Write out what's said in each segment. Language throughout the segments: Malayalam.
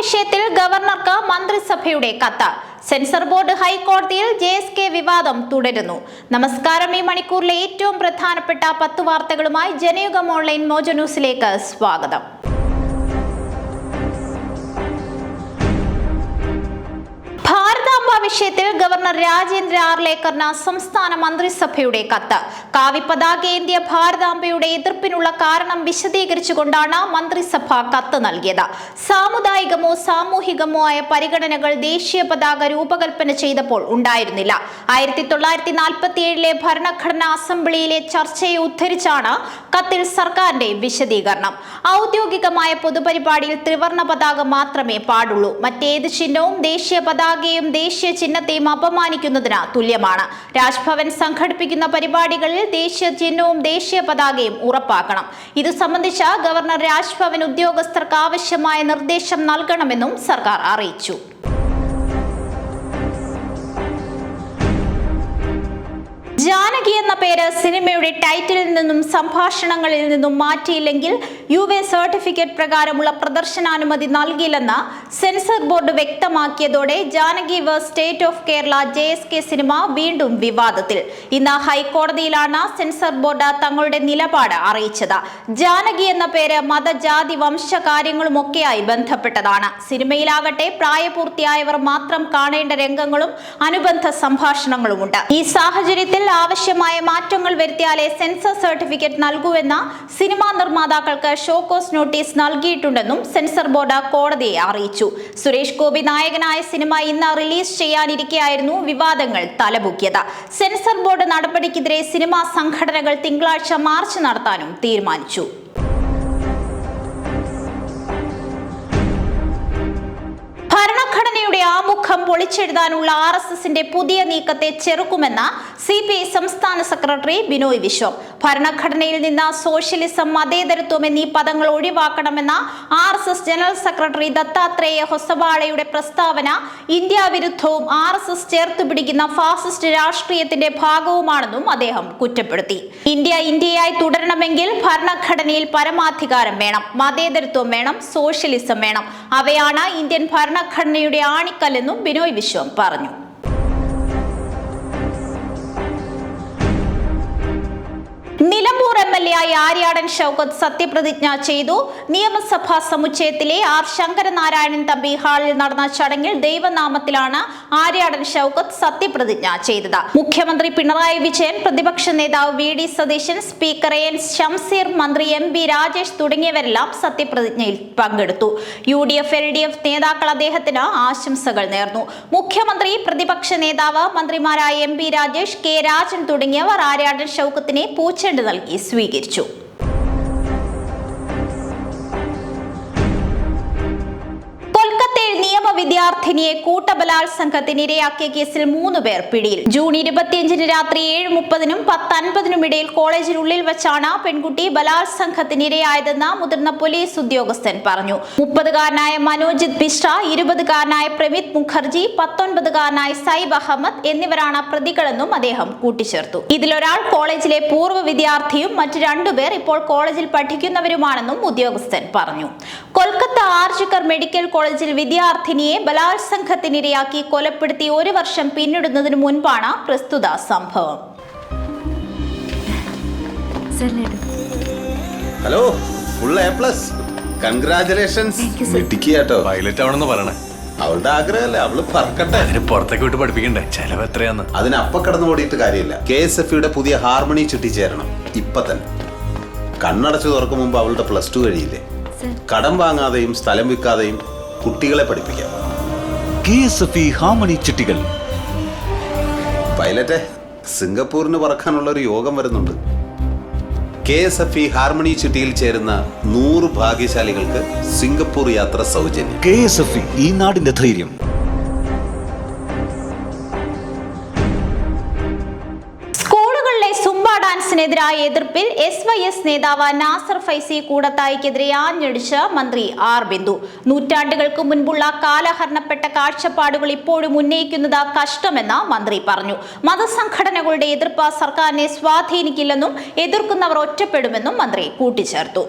വിഷയത്തിൽ ഗവർണർക്ക് മന്ത്രിസഭയുടെ കത്ത്. സെൻസർ ബോർഡ് ഹൈക്കോടതിയിൽ ജെ എസ് കെ വിവാദം തുടരുന്നു. നമസ്കാരം ഈ മണിക്കൂറിലെ ഏറ്റവും പ്രധാനപ്പെട്ട പത്ത് വാർത്തകളുമായി ജനയുഗം ഓൺലൈൻ മോജ ന്യൂസിലേക്ക് സ്വാഗതം. വിഷയത്തിൽ ഗവർണർ രാജേന്ദ്ര ആർലേക്കറിന് സംസ്ഥാന മന്ത്രിസഭയുടെ കത്ത്. കാവി പതാകേന്ത്യ ഭാരതാംബയുടെ എതിർപ്പിനുള്ള കാരണം വിശദീകരിച്ചുകൊണ്ടാണ് മന്ത്രിസഭ കത്ത് നൽകിയത്. സാമുദായികമോ സാമൂഹികമോ ആയ പരിഗണനകൾ ദേശീയ പതാക രൂപകൽപ്പന ചെയ്തപ്പോൾ ഉണ്ടായിരുന്നില്ല. ആയിരത്തി തൊള്ളായിരത്തി നാൽപ്പത്തി ഏഴിലെ ഭരണഘടനാ അസംബ്ലിയിലെ ചർച്ചയെ ഉദ്ധരിച്ചാണ് കത്തിൽ സർക്കാരിന്റെ വിശദീകരണം. ഔദ്യോഗികമായ പൊതുപരിപാടിയിൽ ത്രിവർണ പതാക മാത്രമേ പാടുള്ളൂ. മറ്റേത് ചിഹ്നവും ദേശീയ പതാകയും ദേശീയ ചിഹ്നത്തെയും അപമാനിക്കുന്നതിന് തുല്യമാണ്. രാജ്ഭവൻ സംഘടിപ്പിക്കുന്ന പരിപാടികളിൽ ദേശീയ ചിഹ്നവും ദേശീയ പതാകയും ഉറപ്പാക്കണം. ഇത് സംബന്ധിച്ച ഗവർണർ രാജ്ഭവൻ ഉദ്യോഗസ്ഥർക്ക് ആവശ്യമായ നിർദ്ദേശം നൽകണമെന്നും സർക്കാർ അറിയിച്ചു. ജാനകി എന്ന പേര് സിനിമയുടെ ടൈറ്റിലിൽ നിന്നും സംഭാഷണങ്ങളിൽ നിന്നും മാറ്റിയില്ലെങ്കിൽ യു എ സർട്ടിഫിക്കറ്റ് പ്രകാരമുള്ള പ്രദർശനാനുമതി നൽകില്ലെന്ന് sensor board വ്യക്തമാക്കിയതോടെ Janaki v state of Kerala J S K cinema വീണ്ടും വിവാദത്തിൽ. ഇന്ന് ഹൈക്കോടതിയിലാണ് സെൻസർ ബോർഡ് തങ്ങളുടെ നിലപാട് അറിയിച്ചത്. ജാനകി എന്ന പേര് മതജാതി വംശ കാര്യങ്ങളുമൊക്കെയായി ബന്ധപ്പെട്ടതാണ്. സിനിമയിലാകട്ടെ പ്രായപൂർത്തിയായവർ മാത്രം കാണേണ്ട രംഗങ്ങളും അനുബന്ധ സംഭാഷണങ്ങളുമുണ്ട്. ഈ സാഹചര്യത്തിൽ ആവശ്യമായ മാറ്റങ്ങൾ വരുത്തിയാലേ സെൻസർ സർട്ടിഫിക്കറ്റ് നൽകൂവെന്ന സിനിമാ നിർമ്മാതാക്കൾക്ക് ഷോക്കോസ് നോട്ടീസ് നൽകിയിട്ടുണ്ടെന്നും സെൻസർ ബോർഡ് കോടതിയെ അറിയിച്ചു. സുരേഷ് ഗോപി നായകനായ സിനിമ ഇന്ന് റിലീസ് ചെയ്യാനിരിക്കെയായിരുന്നു വിവാദങ്ങൾ തലപൊക്കിയത്. സെൻസർ ബോർഡ് നടപടിക്കെതിരെ സിനിമാ സംഘടനകൾ തിങ്കളാഴ്ച മാർച്ച് നടത്താനും തീരുമാനിച്ചു. പൊളിച്ചെഴുതാനുള്ള ആർ എസ് എസിന്റെ പുതിയ നീക്കത്തെ ചെറുക്കുമെന്ന് സി പി ഐ സംസ്ഥാന സെക്രട്ടറി ബിനോയ് വിശ്വം. ഭരണഘടനയിൽ നിന്ന് സോഷ്യലിസം മതേതരത്വം എന്നീ പദങ്ങൾ ഒഴിവാക്കണമെന്ന R S S general secretary Dattatreya ഹൊസവാളയുടെ പ്രസ്താവന ഇന്ത്യ വിരുദ്ധവും ആർ എസ് എസ് ചേർത്ത് പിടിക്കുന്ന ഫാസിസ്റ്റ് രാഷ്ട്രീയത്തിന്റെ ഭാഗവുമാണെന്നും അദ്ദേഹം കുറ്റപ്പെടുത്തി. ഇന്ത്യ ഇന്ത്യയായി തുടരണമെങ്കിൽ ഭരണഘടനയിൽ പരമാധികാരം വേണം മതേതരത്വം വേണം സോഷ്യലിസം വേണം. അവയാണ് ഇന്ത്യൻ ഭരണഘടനയുടെ ആണിക്കല്ലെന്നും വിശ്വം പറഞ്ഞു. നിലമ്പൂർ എം എൽ എ ആയി ആര്യാടൻ ഷൗക്കത്ത് സത്യപ്രതിജ്ഞ ചെയ്തു. നിയമസഭാ സമുച്ചയത്തിലെ ആർ ശങ്കരനാരായണൻ തമ്പി ഹാളിൽ നടന്ന ചടങ്ങിൽ ദൈവനാമത്തിലാണ് ആര്യാടൻ ഷൗക്കത്ത് സത്യപ്രതിജ്ഞ ചെയ്തത്. മുഖ്യമന്ത്രി പിണറായി വിജയൻ പ്രതിപക്ഷ നേതാവ് V D Satheesan speaker N Shamseer മന്ത്രി എം ബി രാജേഷ് തുടങ്ങിയവരെല്ലാം സത്യപ്രതിജ്ഞയിൽ പങ്കെടുത്തു. U D F L D F നേതാക്കൾ അദ്ദേഹത്തിന് ആശംസകൾ നേർന്നു. മുഖ്യമന്ത്രി പ്രതിപക്ഷ നേതാവ് മന്ത്രിമാരായ M B Rajesh K Rajan തുടങ്ങിയവർ ആര്യാടൻ ഷൗക്കത്തിനെ പൂച്ചെണ്ട് നൽകി. സ്വീകരിച്ചു കൊൽക്കത്തയിൽ വിദ്യാർത്ഥിനിയെ കൂട്ടബലാത്സംഗത്തിനിരയാക്കിയ കേസിൽ മൂന്ന് പേർ പിടിയിൽ. ജൂൺ ഇരുപത്തിയഞ്ചിന് രാത്രി ഏഴ് മുപ്പതിനും പത്ത് അൻപതിനും ഇടയിൽ കോളേജിനുള്ളിൽ വെച്ചാണ് പെൺകുട്ടി ബലാത്സംഗത്തിനിരയായതെന്ന് മുതിർന്ന പോലീസ് ഉദ്യോഗസ്ഥൻ പറഞ്ഞു. മുപ്പതുകാരനായ മനോജിത് മിശ്ര ഇരുപതുകാരനായ പ്രമിത് മുഖർജി പത്തൊൻപതുകാരനായ സൈബ് അഹമ്മദ് എന്നിവരാണ് പ്രതികളെന്നും അദ്ദേഹം കൂട്ടിച്ചേർത്തു. ഇതിലൊരാൾ കോളേജിലെ പൂർവ വിദ്യാർത്ഥിയും മറ്റു രണ്ടുപേർ ഇപ്പോൾ കോളേജിൽ പഠിക്കുന്നവരുമാണെന്നും ഉദ്യോഗസ്ഥൻ പറഞ്ഞു. കൊൽക്കത്ത ആർജിക്കർ മെഡിക്കൽ കോളേജിൽ വിദ്യാർത്ഥിനിയെ ബലാത്സംഘത്തിനിരയാക്കി കൊലപ്പെടുത്തി ഒരു വർഷം പിന്നിടുന്നതിന് മുൻപാണ് പ്രസ്തുത സംഭവം. Hello full A plus congratulations കേട്ടോ പൈലറ്റ് ആവണമെന്ന് പറയണേ. അവളുടെ ആഗ്രഹമല്ലേ അവൾ പറക്കട്ടെ. അതിന് പുറത്തേക്ക് വിട്ട് പഠിപ്പിക്കണ്ടേ? ചെലവ് എത്രയാന്ന്? അതിന് അപ്പ കടന്നു ഓടിയിട്ട് കാര്യമില്ല. കെ എസ് എഫ് യുടെ പുതിയ ഹാർമണി ചുറ്റി ചേരണം ഇപ്പൊ തന്നെ. കണ്ണടച്ചു തുറക്കും മുമ്പ് അവളുടെ പ്ലസ് ടു കഴിയില്ലേ? കടം വാങ്ങാതെയും സ്ഥലം വിൽക്കാതെയും കുട്ടികളെ പഠിപ്പിക്കാം. K S F E harmony ചിട്ടികൾ. Pilot സിംഗപ്പൂരിന് പറക്കാനുള്ള ഒരു യോഗം വരുന്നുണ്ട്. K S F E harmony ചിട്ടിയിൽ ചേരുന്ന നൂറ് ഭാഗ്യശാലികൾക്ക് സിംഗപ്പൂർ യാത്ര സൗജന്യം. കെ എസ് എഫ് ഇ ഈ നാടിന്റെ ധൈര്യം. ഡാൻസിനെതിരായ എതിർപ്പിൽ എസ് വൈ എസ് നേതാവ് നാസർ ഫൈസി കൂടത്തായിക്കെതിരെ ആഞ്ഞടിച്ച് മന്ത്രി ആർ ബിന്ദു. നൂറ്റാണ്ടുകൾക്ക് മുൻപുള്ള കാലഹരണപ്പെട്ട കാഴ്ചപ്പാടുകൾ ഇപ്പോഴും ഉന്നയിക്കുന്നത് കഷ്ടമെന്ന് മന്ത്രി പറഞ്ഞു. മതസംഘടനകളുടെ എതിർപ്പ് സർക്കാരിനെ സ്വാധീനിക്കില്ലെന്നും എതിർക്കുന്നവർ ഒറ്റപ്പെടുമെന്നും മന്ത്രി കൂട്ടിച്ചേർത്തു.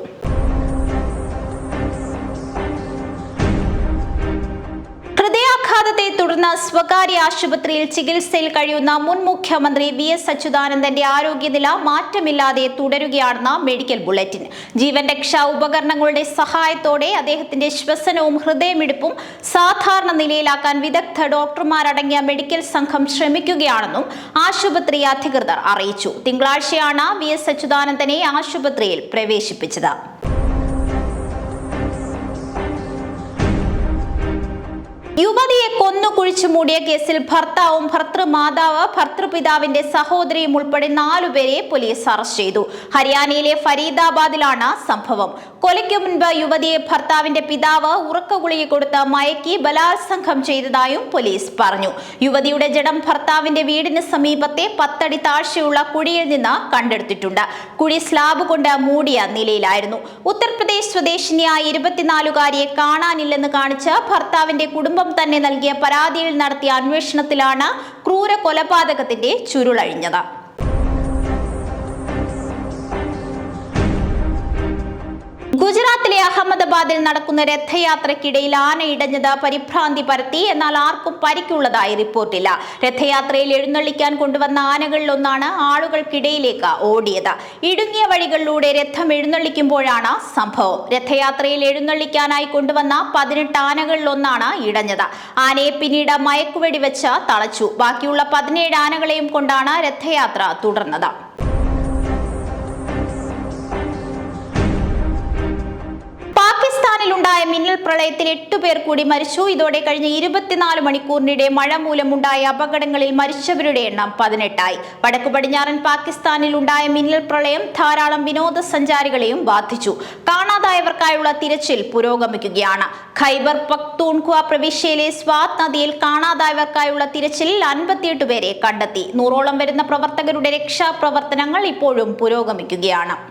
തുടർന്ന് സ്വകാര്യ ആശുപത്രിയിൽ ചികിത്സയിൽ കഴിയുന്ന മുൻ മുഖ്യമന്ത്രി വി എസ് അച്യുതാനന്ദന്റെ ആരോഗ്യനില മാറ്റമില്ലാതെ തുടരുകയാണെന്ന മെഡിക്കൽ ബുള്ളറ്റിൻ. ജീവൻ രക്ഷാ ഉപകരണങ്ങളുടെ സഹായത്തോടെ അദ്ദേഹത്തിന്റെ ശ്വസനവും ഹൃദയമിടിപ്പും സാധാരണ നിലയിലാക്കാൻ വിദഗ്ധ ഡോക്ടർമാരടങ്ങിയ മെഡിക്കൽ സംഘം ശ്രമിക്കുകയാണെന്നും ആശുപത്രി അധികൃതർ അറിയിച്ചു. തിങ്കളാഴ്ചയാണ് വി എസ് അച്യുതാനന്ദനെ ആശുപത്രിയിൽ പ്രവേശിപ്പിച്ചത്. യുവതിയെ കൊന്നു കുഴിച്ചു മൂടിയ കേസിൽ ഭർത്താവും ഭർത്തൃമാതാവ് ഭർത്തൃപിതാവിന്റെ സഹോദരിയും ഉൾപ്പെടെ നാലുപേരെ പോലീസ് അറസ്റ്റ് ചെയ്തു. ഹരിയാനയിലെ ഫരീദാബാദിലാണ് സംഭവം. കൊലയ്ക്ക് മുൻപ് യുവതിയെ ഭർത്താവിന്റെ പിതാവ് ഉറക്കഗുളിക കൊടുത്ത് മയക്കി ബലാത്സംഗം ചെയ്തതായും പോലീസ് പറഞ്ഞു. യുവതിയുടെ ജഡം ഭർത്താവിന്റെ വീടിന് സമീപത്തെ പത്തടി താഴ്ചയുള്ള കുഴിയിൽ നിന്ന് കണ്ടെടുത്തിട്ടുണ്ട്. കുഴി സ്ലാബ് കൊണ്ട് മൂടിയ നിലയിലായിരുന്നു. ഉത്തർപ്രദേശ് സ്വദേശിനിയായ ഇരുപത്തിനാലുകാരിയെ കാണാനില്ലെന്ന് കാണിച്ച് ഭർത്താവിന്റെ കുടുംബം തന്നെ നൽകിയ പരാതിയിൽ നടത്തിയ അന്വേഷണത്തിലാണ് ക്രൂര കൊലപാതകത്തിന്റെ ചുരുളഴിഞ്ഞത്. ഗുജറാത്തിലെ അഹമ്മദാബാദിൽ നടക്കുന്ന രഥയാത്രയ്ക്കിടയിൽ ആന ഇടഞ്ഞത് പരിഭ്രാന്തി പരത്തി എന്നാൽ ആർക്കും പരിക്കുള്ളതായി റിപ്പോർട്ടില്ല. രഥയാത്രയിൽ എഴുന്നള്ളിക്കാൻ കൊണ്ടുവന്ന ആനകളിൽ ഒന്നാണ് ആളുകൾക്കിടയിലേക്ക് ഓടിയത്. ഇടുങ്ങിയ വഴികളിലൂടെ രഥം എഴുന്നള്ളിക്കുമ്പോഴാണ് സംഭവം. രഥയാത്രയിൽ എഴുന്നള്ളിക്കാനായി കൊണ്ടുവന്ന പതിനെട്ട് ആനകളിലൊന്നാണ് ഇടഞ്ഞത്. ആനയെ പിന്നീട് മയക്കുവെടി വെച്ച് തളച്ചു. ബാക്കിയുള്ള പതിനേഴ് ആനകളെയും കൊണ്ടാണ് രഥയാത്ര തുടർന്നത്. പാകിസ്ഥാനിലുണ്ടായ മിന്നൽ പ്രളയത്തിൽ എട്ടു പേർ കൂടി മരിച്ചു. ഇതോടെ കഴിഞ്ഞ ഇരുപത്തിനാല് മണിക്കൂറിനിടെ മഴ മൂലമുണ്ടായ അപകടങ്ങളിൽ മരിച്ചവരുടെ എണ്ണം പതിനെട്ടായി. വടക്കു പടിഞ്ഞാറൻ പാകിസ്ഥാനിൽ ഉണ്ടായ മിന്നൽ പ്രളയം ധാരാളം വിനോദസഞ്ചാരികളെയും ബാധിച്ചു. കാണാതായവർക്കായുള്ള തിരച്ചിൽ പുരോഗമിക്കുകയാണ്. ഖൈബർ പക്തൂൺഖ്വ പ്രവിശ്യയിലെ സ്വാത് നദിയിൽ കാണാതായവർക്കായുള്ള തിരച്ചിലിൽ അൻപത്തിയെട്ട് പേരെ കണ്ടെത്തി. നൂറോളം വരുന്ന പ്രവർത്തകരുടെ രക്ഷാപ്രവർത്തനങ്ങൾ ഇപ്പോഴും പുരോഗമിക്കുകയാണ്.